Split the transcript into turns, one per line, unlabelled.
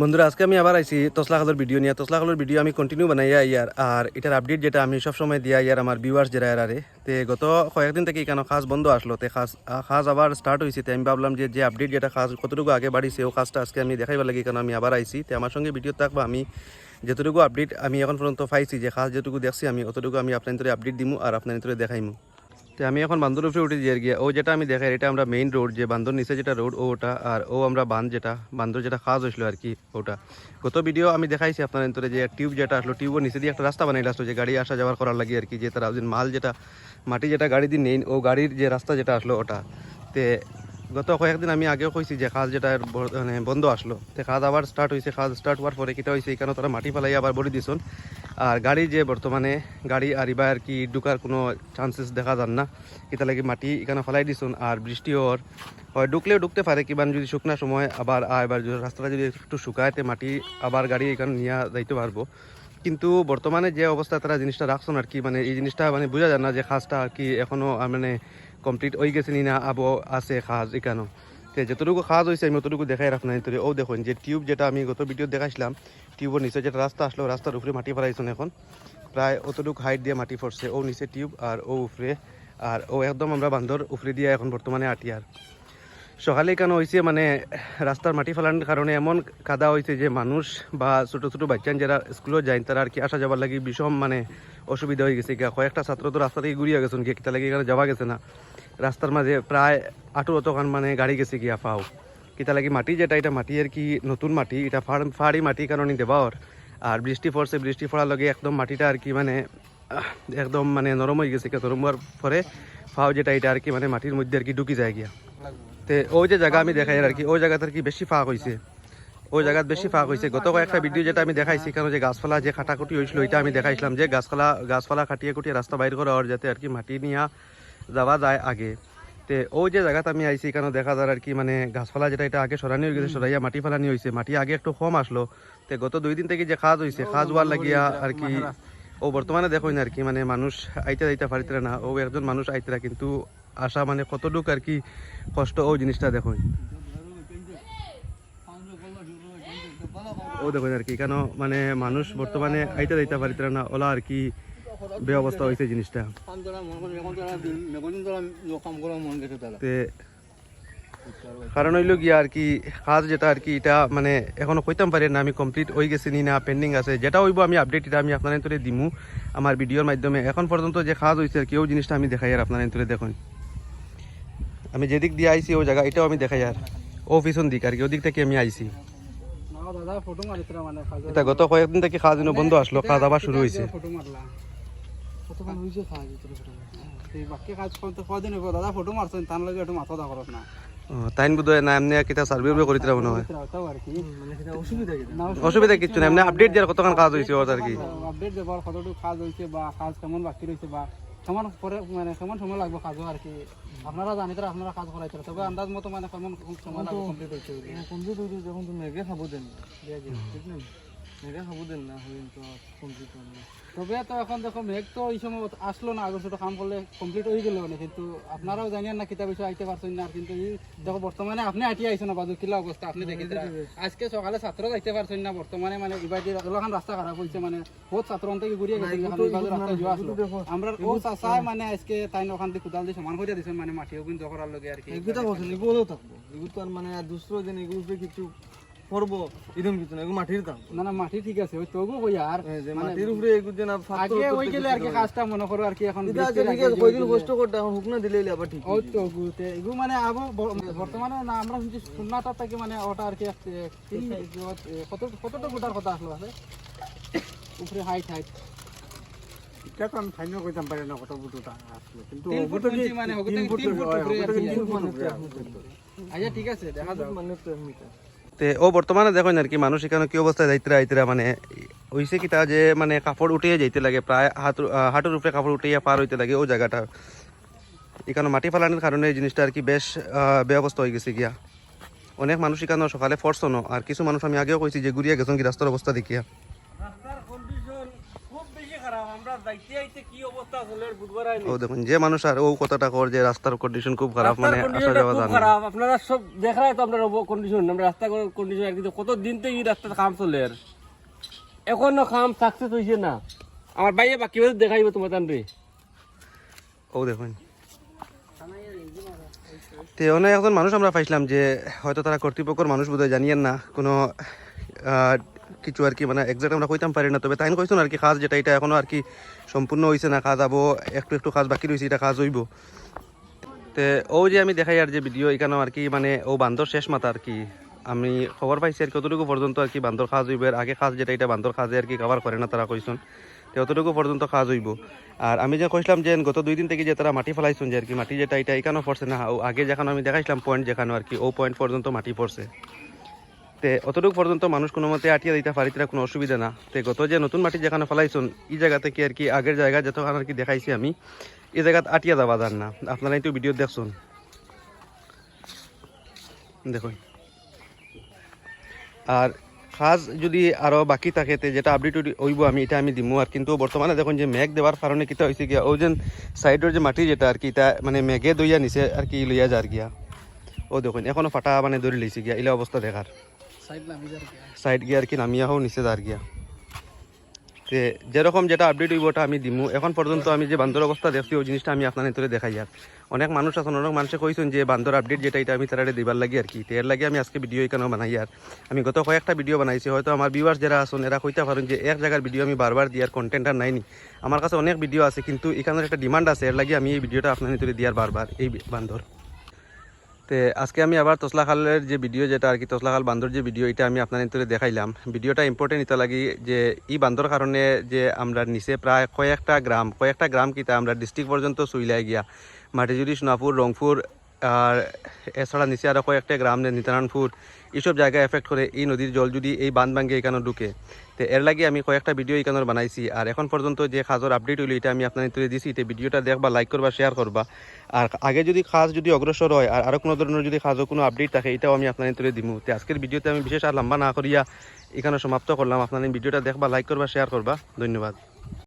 বন্ধুরা, আজকে আমি আবার আইছি তসলা খালোর ভিডিও নিয়ে। তসলা খালোর ভিডিও আমি কন্টিনিউ বানাই ইয়ার, আর এটার আপডেট যেটা আমি সবসময় দিয়া ইয়ার আমার ভিউয়ার্স যারা আরে তে গত কয়েকদিন থেকে কেন খাস বন্ধ আসলো, তে খাস খাস আবার স্টার্ট হয়েছে তে আমি ভাবলাম যে যে আপডেট যেটা খাস কতটুকু আগে বাড়িছে, ও খাসটা আজকে আমি দেখাইবার লাগি কেন আমি আবার আইছি। তে আমার সঙ্গে ভিডিও থাকব, আমি যেটুকু আপডেট আমি এখন পর্যন্ত পাইছি, যে খাস যেটুকু দেখছি, আমি অতটুকু আমি আপনার আপডেট দিমু আর আপনার দেখাইমু। তো আমি এখন বান্দর উপরে উঠে দিয়ে গিয়ে, ও যেটা আমি দেখাই, এটা আমরা মেইন রোড যে বান্দর নিচে যেটা রোড ও ওটা, আর ও আমরা বান্ধ যেটা, বান্দর যেটা খাওয়া হয়েছিল আর কি, ওটা। গত ভিডিও আমি দেখাইছি আপনার ভিতরে যে টিউব যেটা আসলো টিউবের নিচে দিয়ে একটা রাস্তা বানাইলে আসলো, যে গাড়ি আসা যাওয়ার করার লাগে আর কি, যে তারা মাল যেটা, মাটি যেটা গাড়ি দিয়ে নেই, ও গাড়ির যে রাস্তা যেটা আসলো ওটা। তে গত কয়েকদিন আমি আগেও কইছি যে খাজ যেটা মানে বন্ধ আসলো, তে খাজ আবার স্টার্ট হয়েছে খাজ স্টার্ট হওয়ার পরে কিটা হয়েছে এখানে তারা মাটি ফেলাই আবার বলে দিছন। আর গাড়ি যে বর্তমানে গাড়ি আর ইবা আর কি ঢুকার কোনো চান্সেস দেখা যান না এটা লাগে মাটি এখানে ফেলাই দিছুন, আর বৃষ্টি হওয়ার হয় ঢুকলেও ঢুকতে পারে কিংবা যদি শুকনা সময় আবার এবার রাস্তাটা যদি একটু শুকায়তে মাটি আবার গাড়ি এখানে নিয়ে যাইতে পারব। কিন্তু বর্তমানে যে অবস্থা তারা জিনিসটা রাখছেন আর কি মানে এই জিনিসটা মানে বোঝা যায় না যে খাসটা আর কি এখনও আহ, মানে কমপ্লিট হয়ে গেছে নি না আবো আছে খাস এখানেও তো যতটুকু খাওয়া হয়েছে আমি অতটুকু দেখাই রাখ তোরে ও দেখুন যে টিউব যেটা আমি গত ভিডিও দেখাইছিলাম টিউবের নিচে যেটা রাস্তা আসলো রাস্তার উপরে মাটি ফেলাইছেন এখন প্রায় অতটুকু হাইট দিয়ে মাটি পড়ছে ও নিচে টিউব আর ও উপরে আর ও একদম আমরা বান্দর উপরে দিয়ে এখন বর্তমানে আটিয়ার সকালে কেন হয়েছে মানে রাস্তার মাটি ফেলানোর কারণে এমন কাদা হয়েছে যে মানুষ বা ছোটো ছোটো বাচ্চা যারা স্কুলে যায়, তারা আর কি আসা যাবার লাগি বিষম মানে অসুবিধা হয়ে গেছে। গিয়া কয়েকটা ছাত্র তো রাস্তা থেকে ঘুরিয়ে গেছেন, গিয়ে কিতা লাগে এখানে যাওয়া গেছে না। রাস্তার মাঝে প্রায় আটু অতখান মানে গাড়ি গেছে গিয়া পাও। কিতা লাগি মাটি যেটা, এটা মাটি আর কি নতুন মাটি, এটা ফাড় ফাড়ি মাটি কারণে দেওয়ার আর বৃষ্টি পড়ছে, বৃষ্টি পড়ার লগে একদম মাটিটা আর কি মানে একদম মানে নরম হয়ে গেছে। নরম হওয়ার পরে ফাও যেটা, এটা আর কি মানে মাটির মধ্যে আর কি ঢুকি যায় গিয়া। তে ওই যে জায়গা আমি দেখাই আর কি, ওই জায়গাতে আর কি বেশি ফাঁক হয়েছে ওই জায়গাত বেশি ফাঁক হয়েছে গত কয়েকটা ভিডিও যেটা আমি দেখাইছি, কারণ যে গাছপালা যে কাটাকুটি হয়েছিল ওইটা আমি দেখাইছিলাম যে গাছপালা গাছপালা খাটিয়ে কুটিয়ে রাস্তা বাইর করা হওয়ার যাতে আর কি মাটি নিয়ে যাওয়া যায় আগে। তে ওই যে জায়গাতে আমি আইছি কেন দেখা যায় আর কি মানে গাছপালা যেটা, এটা আগে সরানি হয়ে গেছে, সরাইয়া মাটি ফেলানি হয়েছে মাটি আগে একটু কম আসলো। তে গত দুই দিন থেকে যে খাজ হয়েছে খাজ হওয়ার লাগিয়া আর কি, ও বর্তমানে দেখোই না আর কি মানে মানুষ আইতে যাইতে পারিতে না। ও একজন মানুষ আইতে কিন্তু আসা মানে কতটুক আর কি কষ্ট ও জিনিসটা দেখোই ও দেখুন আর কি, কেন মানে মানুষ বর্তমানে আইতে যাইতে পারিতে না, ওলা আর কি বে হয়েছে জিনিসটা। কারণ হইল গিয়া আর কি, কাজ যেটা আর কি, এটা মানে এখনও কইতাম পারি না, আমি কমপ্লিট হয়ে গেছি নি, না পেন্ডিং আছে। যেটা হইব আমি আপডেট এটা আমি আপনার তোরে দিমু, আমার ভিডিওর মাধ্যমে। এখন পর্যন্ত যে কাজ হয়েছে আর কি ওই জিনিসটা আমি দেখাই আর আপনার তোরে দেখুন। আমি যেদিক দিয়ে আইছি, ও জায়গা, এটাও আমি দেখাই আর। ও পিছন দিক আর কি, ওদিক থেকে আমি আইছি। এটা গত কয়েকদিন থেকে খাওয়া দিন বন্ধ আসলো কাজ আবার শুরু হয়েছে
অসুবিধা কি না
আপডেট দেওয়ার কতক্ষণ কাজ হয়েছে আর কি।
আপডেট দেবার কতটুকু কাজ হয়েছে বা কাজ কেমন বাকি রয়েছে বা কেমন পরে মানে কেমন সময় লাগবে কাজও আর কি। আপনারা জানিতে আপনারা কাজ করাইতে তবে আন্দাজ মতো মানে কেমন সময় লাগবে কমপ্লিট হয়েছে
কমপ্লিট হয়েছে যখন তুমি মেঘে খাব দেন। ঠিক না মেঘে খাব না হইন তো কমপ্লিট হবে
তবে তো এখন দেখো মেঘ তো এই সময় আসলো না আগর কাম করলে কমপ্লিট হয়ে গেল মানে কিন্তু আপনারাও জানেন না কিতাব বিষয় আইতে পারছেন না। কিন্তু এই দেখো বর্তমানে আপনি আইতে আইছেন বাজু কিলা অবস্থা আপনি দেখে আজকে সকালে ছাত্র যাইতে পারছেন না বর্তমানে মানে যে এলাকান রাস্তা খারাপ মানে বহুত ছাত্র থেকে ঘুরিয়ে গেছে বাজু রাস্তায় যাওয়া আসলো। আমরা ও চাষায় মানে আজকে তাই ওখান থেকে কোদাল দিয়ে সমান করে দিয়েছেন মানে মাটিও কিন্তু করার লগে আর কি।
এগুলো বলছেন এগুলো থাকব। এগুলো তো মানে দুসরো দিন এগুলো কিছু করব এরকম কিছু না মাটির দাম।
না না মাটি ঠিক আছে ওই তবু কই আর?
এই যে
মানে
মাটির উপরে এগুলো যে না
আগে ওই গেলে আর কি কাজটা মনে করো আর কি এখন
ঠিক আছে
বৃষ্টির
ঠিক
আগে
আছে কয়দিন কষ্ট করতে এখন হুকনা দিলে আবার ঠিক
ওই তো গুতে এগু মানে আবো বর্তমানে না আমরা শুনছি খুলনাটা থেকে মানে ওটা আর কি আছে, এই জগৎ, এ, কত কতটা গোটার কথা আসলো আছে? উপরে হাইট হাইট
এটা তো আমি ফাইনাল করতাম পারি না কত বুটুটা আসলো কিন্তু
তিন ফুট মানে ওগুলো তিন ফুট উপরে আর কি। আচ্ছা ঠিক আছে দেখা যাক।
মানে তো এমনিটা
তে, ও বর্তমানে দেখো না আর কি, মানুষ এখানে কি অবস্থায় যাইতে আইতে মানে হইছে কি তা যে মানে কাপড় উঠিয়ে যাইতে লাগে, প্রায় হাত হাঁটুর উপরে কাপড় উঠিয়ে পার হইতে লাগে ও জায়গাটা। এখানে মাটি ফালানোর কারণে এই জিনিসটা আর কি বেশ ব্যবস্থা হয়ে গেছে গিয়া। অনেক মানুষ এখানে সকালে ফরসনো, আর কিছু মানুষ আমি আগেও কইছি যে ঘুরিয়ে গেছেন কি রাস্তার অবস্থা দেখিয়া
রাস্তার কন্ডিশন খুব বেশি খারাপ আমরা
যাইতে আইতে কি অবস্থা আসলে বুধবার আইনি
ও দেখুন যে মানুষ আর ও কথাটা কর যে রাস্তার কন্ডিশন খুব খারাপ মানে আসা যাওয়া
খুব খারাপ। আপনারা সব তো আপনার কন্ডিশন আমরা রাস্তা কন্ডিশন আর কিন্তু কত দিন থেকে এই রাস্তার কাম চলে আর। এখনও কাম সাকসেস না। আমার বাইরে বাকি দেখাইব তোমার তান রে
ও দেখুন। তে অনেক একজন মানুষ আমরা পাইছিলাম যে হয়তো তারা কর্তৃপক্ষের মানুষ বোধহয় জানিয়েন না কোনো কিছু আর কি মানে একজাক্ট আমরা কইতাম পারি না, তবে তাই কইছেন আর কি কাজ যেটা, এটা এখনও আর কি সম্পূর্ণ হয়েছে না কাজ আবো একটু একটু কাজ বাকি রয়েছে এটা কাজ হইব। তে ও যে আমি দেখাই আর যে ভিডিও, এখানেও আর কি মানে ও বান্দর শেষ মাথা আর কি। আমি খবর পাইছি আর কতটুকু পর্যন্ত আর কি বান্দর কাজ হইব, এর আগে কাজ যেটা, এটা বান্দর কাজে আর কি কভার করে না, তারা কইছেন তো অতটুকু পর্যন্ত কাজ হইব। আর আমি যে কইছিলাম যে গত দুই দিন থেকে যে তারা মাটি ফেলাইছেন যে আর কি, মাটি যেটা, এটা এখানেও পড়ছে না আগে যেখানে আমি দেখাইছিলাম পয়েন্ট যেখানে আর কি, ও পয়েন্ট পর্যন্ত মাটি পড়ছে। তে অতটুকু পর্যন্ত মানুষ কোনো মতে আটিয়া দিতে পারি তারা কোনো অসুবিধা না। তে গত যে নতুন মাটি যেখানে ফেলাইছেন এই জায়গাতে কি আর কি আগের জায়গা যতক্ষণ আর কি দেখাইছি আমি এই জায়গাত আটিয়া যাবা যান না। আপনারা একটু ভিডিও দেখছেন। দেখুন। আর কাজ যদি আরও বাকি থাকে, তে যেটা আপডেট হইব আমি, এটা আমি দিমু। আর কিন্তু বর্তমানে দেখুন যে মেঘ দেওয়ার কারণে কিটা হয়েছে গিয়া ওই যে সাইডের যে মাটি যেটা আর কি এটা মানে মেঘে দইয়া নিছে আর কি, লইয়া যার গিয়া। ও দেখুন, এখনও ফাটা মানে ধরে লইছে গিয়া, ইলা অবস্থা দেখার।
সাইড নামি যার
সাইড গিয়া আর কি নামিয়া হোক নিচে দাঁড় গিয়া। তে যেরকম যেটা আপডেট হইব ওটা আমি দিমু। এখন পর্যন্ত আমি যে বান্দর অবস্থা দেখছি, ওই জিনিসটা আমি আপনার ভিতরে দেখাই আর। অনেক মানুষ আছেন অনেক মানুষে কইছেন যে বান্দর আপডেট যেটা এটা আমি তারা দিবার লাগি আর কি। তো এর লাগে আমি আজকে ভিডিও এখানেও বানাই আর। আমি গত কয়েকটা ভিডিও বানাইছি, হয়তো আমার ভিউয়ার্স যারা আছেন, এরা কইতে পারেন যে এক জায়গার ভিডিও আমি বারবার দিয়ার কন্টেন্ট আর নাইনি। আমার কাছে অনেক ভিডিও আছে, কিন্তু এখানের একটা ডিমান্ড আছে, এর লাগে আমি এই ভিডিওটা আপনার ভিতরে দিয়ার বারবার, এই বান্দর। তে আজকে আমি আবার তসলাখালের যে ভিডিও যেটা আর কি তসলাখাল বান্দর যে ভিডিও এটা আমি আপনার ভিতরে দেখাইলাম। ভিডিওটা ইম্পর্টেন্ট এটা লাগি যে এই বান্দর কারণে যে আমরা নিচে প্রায় কয়েকটা গ্রাম কয়েকটা গ্রাম কিতা আমরা ডিস্ট্রিক্ট পর্যন্ত সুইলাই গিয়া। মাটিজুরি সোনাপুর রংপুর আর এছাড়া নিচে আরও কয়েকটা গ্রাম নিতারানপুর এইসব জায়গায় এফেক্ট করে এই নদীর জল যদি এই বাঁধ ভাঙ্গে এখানে ঢুকে। তো এর লাগে আমি কয়েকটা ভিডিও এখানে বানাইছি। আর এখন পর্যন্ত যে খাজর আপডেট হইল, এটা আমি আপনার ভিতরে দিছি। তো ভিডিওটা দেখবা লাইক করবা শেয়ার করবা। আর আগে যদি খাস যদি অগ্রসর হয়, আর আরও কোনো ধরনের যদি খাজও কোনো আপডেট থাকে, এটাও আমি আপনার তুলে দিমু। তো আজকের ভিডিওতে আমি বিশেষ আর লম্বা না করিয়া এখানে সমাপ্ত করলাম। আপনার ভিডিওটা দেখবা লাইক করবা শেয়ার করবা। ধন্যবাদ।